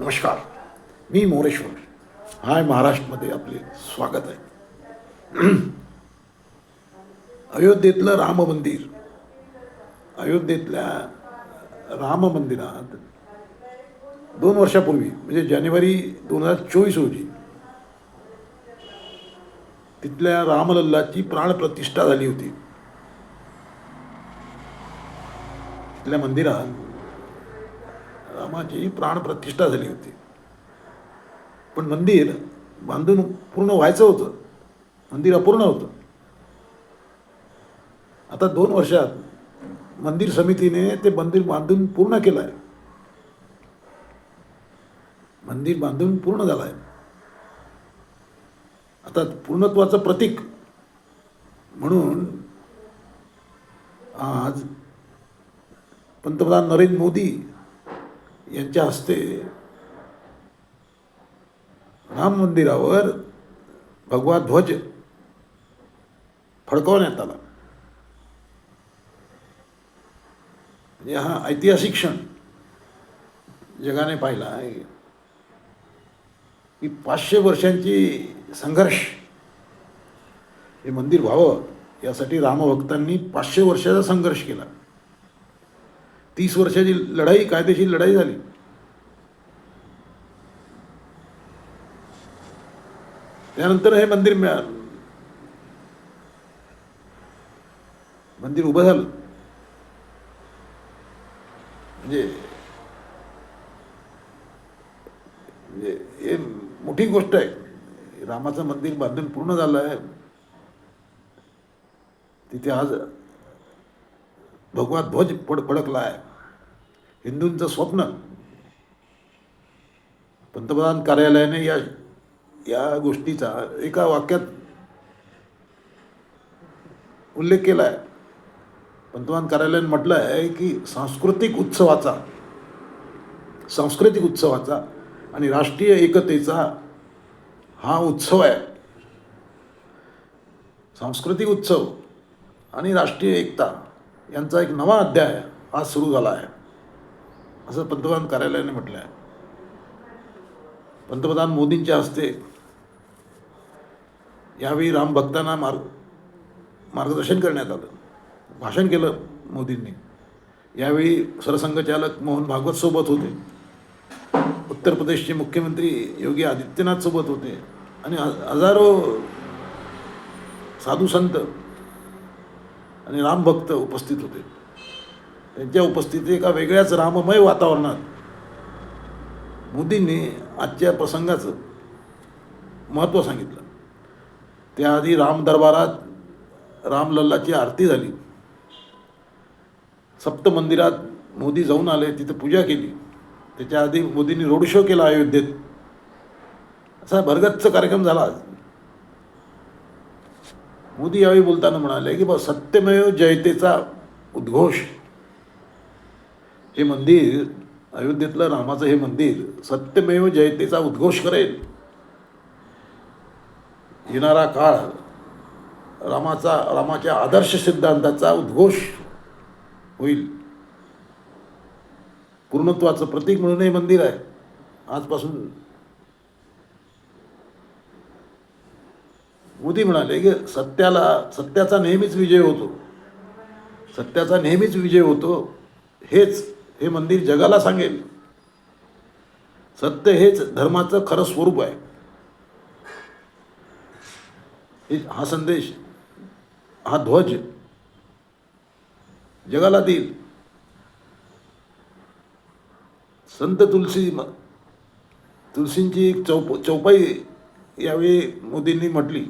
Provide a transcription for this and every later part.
नमस्कार. मी मोरेश्वर. हाय महाराष्ट्रमध्ये आपले स्वागत आहे. अयोध्येतलं राम मंदिर अयोध्येतल्या राम मंदिरात दोन वर्षापूर्वी म्हणजे जानेवारी दोन हजार चोवीस रोजी तिथल्या रामलल्लाची प्राणप्रतिष्ठा झाली होती. तिथल्या मंदिरात रामाची प्राणप्रतिष्ठा झाली होती. पण मंदिर बांधून पूर्ण व्हायचं होतं. मंदिर अपूर्ण होतं. आता दोन वर्षात मंदिर समितीने ते मंदिर बांधून पूर्ण केलं आहे मंदिर बांधून पूर्ण झालं आहे आता पूर्णत्वाचं प्रतीक म्हणून आज पंतप्रधान नरेंद्र मोदी यांच्या हस्ते राम मंदिरावर भगवा ध्वज फडकवण्यात आला. म्हणजे हा ऐतिहासिक क्षण जगाने पाहिला आहे. की पाचशे वर्षांची संघर्ष हे मंदिर व्हावं यासाठी रामभक्तांनी पाचशे वर्षाचा संघर्ष केला. तीस वर्षाची लढाई कायदेशीर लढाई झाली. त्यानंतर हे मंदिर मिळालं मंदिर उभं झालं. म्हणजे म्हणजे हे मोठी गोष्ट आहे. रामाचं मंदिर बांधून पूर्ण झालं आहे. तिथे आज भगवा ध्वज पड फडकला आहे हिंदूंचं स्वप्न. पंतप्रधान कार्यालयाने या या गोष्टीचा एका वाक्यात उल्लेख केला आहे पंतप्रधान कार्यालयाने म्हटलं आहे की सांस्कृतिक उत्सवाचा सांस्कृतिक उत्सवाचा आणि राष्ट्रीय एकतेचा हा उत्सव आहे. सांस्कृतिक उत्सव आणि राष्ट्रीय एकता यांचा एक नवा अध्याय आज सुरू झाला आहे. असं पंतप्रधान कार्यालयाने म्हटलं आहे पंतप्रधान मोदींच्या हस्ते यावेळी रामभक्तांना मार्ग मार्गदर्शन करण्यात आलं. भाषण केलं मोदींनी. यावेळी सरसंघचालक मोहन भागवत सोबत होते. उत्तर प्रदेशचे मुख्यमंत्री योगी आदित्यनाथ सोबत होते. आणि हजारो साधू संत आणि रामभक्त उपस्थित होते. त्यांच्या उपस्थितीत एका वेगळ्याच राममय वातावरणात मोदींनी आजच्या प्रसंगाचं महत्त्व सांगितलं. त्याआधी राम दरबारात रामलल्लाची आरती झाली. सप्त मंदिरात मोदी जाऊन आले तिथं पूजा केली. त्याच्या आधी मोदींनी रोड शो केला अयोध्येत. असा भरगच्च कार्यक्रम झाला आज. मोदी यावेळी बोलताना म्हणाले की बा सत्यमेव जयतेचा उद्घोष. हे मंदिर अयोध्येतलं रामाचं हे मंदिर सत्यमेव जयतेचा उद्घोष करेल. येणारा काळ रामाचा रामाच्या आदर्श सिद्धांताचा उद्घोष होईल. पूर्णत्वाचं प्रतीक म्हणून हे मंदिर आहे. आजपासून मोदी म्हणाले की सत्याला सत्याचा नेहमीच विजय होतो. सत्याचा नेहमीच विजय होतो हेच हे मंदिर जगाला सांगेल. सत्य हेच धर्माचं खरं स्वरूप आहे. हे- हा संदेश हा ध्वज जगाला देईल. संत तुलसी तुलसींची एक चौप चौपाई यावेळी मोदींनी म्हटली.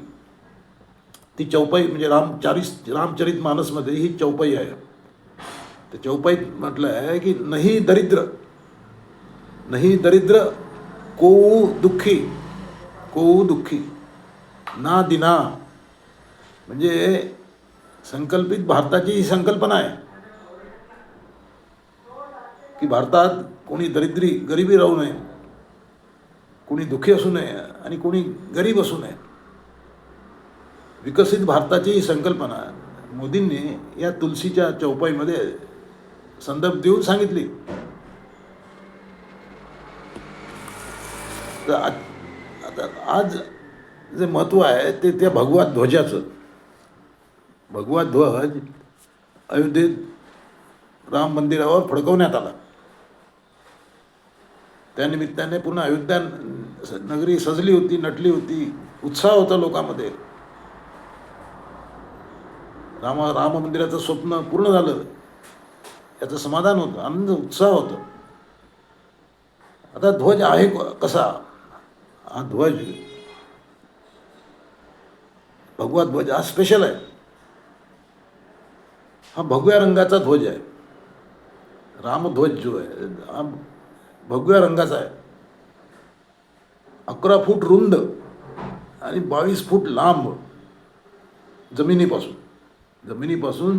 ती चौपाई म्हणजे रामचारिस रामचरित मानसमध्ये ही चौपाई आहे. तर चौपाईत म्हटलं आहे की नाही दरिद्र नाही दरिद्र को दुःखी को दुःखी ना दिना. म्हणजे संकल्पित भारताची ही संकल्पना आहे. की भारतात कोणी दरिद्री गरिबी राहू नये कोणी दुःखी असू नये आणि कोणी गरीब असू नये. विकसित भारताची ही संकल्पना मोदींनी या तुलसीच्या चौपाईमध्ये संदर्भ देऊन सांगितली. तर आज आता आज जे महत्त्व आहे ते त्या भगवा ध्वजाचं. भगवा ध्वज अयोध्येत राम मंदिरावर फडकवण्यात आला. त्यानिमित्ताने पुन्हा अयोध्या नगरी सजली होती नटली होती उत्साह होता लोकांमध्ये. रामा राम मंदिराचं स्वप्न पूर्ण झालं. याचं समाधान होतं आनंद उत्साह होतं. आता ध्वज आहे कसा? हा ध्वज. भगवा ध्वज हा स्पेशल आहे. हा भगव्या रंगाचा ध्वज आहे. रामध्वज जो आहे हा भगव्या रंगाचा आहे. अकरा फूट रुंद आणि बावीस फूट लांब जमिनीपासून. जमिनीपासून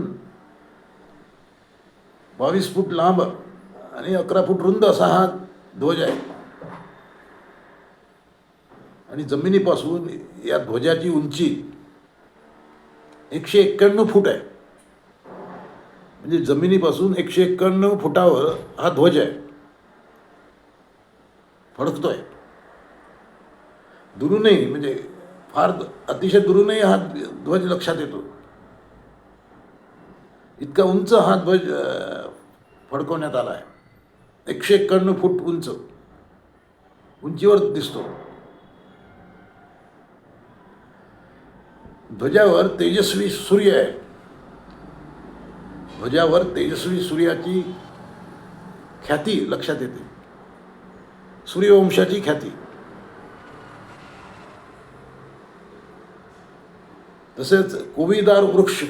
बावीस फूट लांब आणि अकरा फूट रुंद असा हा ध्वज आहे. आणि जमिनीपासून या ध्वजाची उंची एकशे एक्क्याण्णव फूट आहे. म्हणजे जमिनीपासून एकशे एक्क्याण्णव फुटावर हा ध्वज आहे. फडकतोय. दुरूनही म्हणजे फार अतिशय दुरूनही हा ध्वज लक्षात येतो. इतका उंच हा ध्वज फडकवण्यात आला आहे. एकशे एक्क्याण्णव फूट उंच. उंचीवर दिसतो. ध्वजावर तेजस्वी सूर्य आहे. ध्वजावर तेजस्वी सूर्याची ख्याती लक्षात येते. सूर्यवंशाची ख्याती. तसेच कोविदार वृक्ष.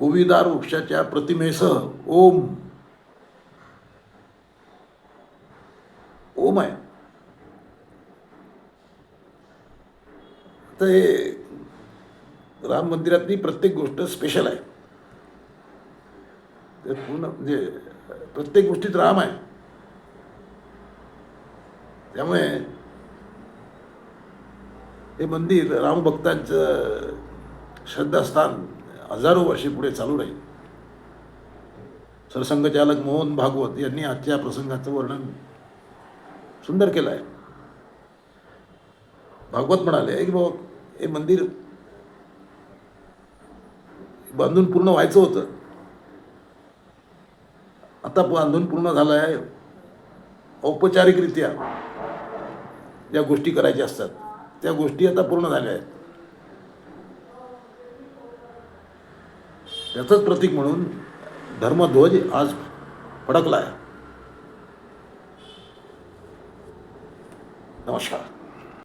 कोविदार वृक्षाच्या प्रतिमेसह ओम. ओम आहे. तर हे राम मंदिरातली प्रत्येक गोष्ट स्पेशल आहे. ते पूर्ण म्हणजे प्रत्येक गोष्टीत राम आहे. त्यामुळे हे मंदिर रामभक्तांचं श्रद्धास्थान हजारो वर्षे पुढे चालू राहील. सरसंघचालक मोहन भागवत यांनी आजच्या प्रसंगाचं वर्णन सुंदर केलं आहे भागवत म्हणाले की बाबा हे मंदिर बांधून पूर्ण व्हायचं होतं. आता बांधून पूर्ण झालं आहे औपचारिकरित्या. ज्या गोष्टी करायच्या असतात त्या गोष्टी आता पूर्ण झाल्या आहेत. त्याचंच प्रतीक म्हणून धर्मध्वज आज फडकला आहे नमस्कार.